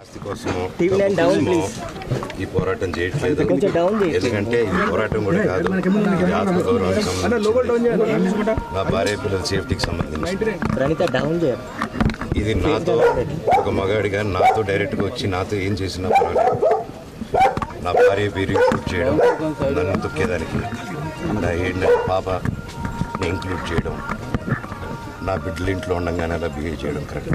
ఆస్తి కోసమో ఈ పోరాటం చేయట్లేదు. కొంచెం డౌన్ చేయి. ఎందుకంటే ఈ పోరాటం కూడా కాదు. ఇది ఆత్మగౌరవానికి సంబంధించి నా భార్య పిల్లల సేఫ్టీకి సంబంధించి ఇది నాతో ఒక మగాడిగా నాతో డైరెక్ట్గా వచ్చి నాతో ఏం చేసినా పర్వాలేదు. నా భార్య పేరు ఇంక్లూడ్ చేయడం నన్ను తొక్కేదానికి నా ఏడు నెలల పాపని ఇంక్లూడ్ చేయడం నా బిడ్డలు ఇంట్లో ఉండగానే అలా బిహేవ్ చేయడం కరెక్ట్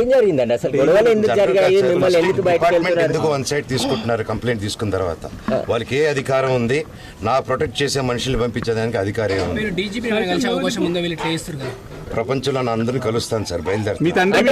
ఏం జరిగిందండి? అసలు గొడవలు ఎందుకు జరిగాయి? మిమ్మల్ని ఎందుకు బయటకు డిపార్ట్మెంట్ వెళ్తున్నారు? ఎందుకు వన్ సైడ్ తీసుకుంటున్నారు కంప్లైంట్ తీసుకున్న తర్వాత. వాళ్ళకి ఏ అధికారం ఉంది? నా ప్రొటెక్ట్ చేసే మనుషులు పంపించేదానికి అధికారం ఉంది. మీరు డీజీపీ కలిసే అవకాశం ఉందో? వీళ్ళు ఇట్లా చేస్తారు కదా. ప్రపంచంలో నా అందరినీ కలుస్తాను సార్ బయలుదేరి మీ తండ్రి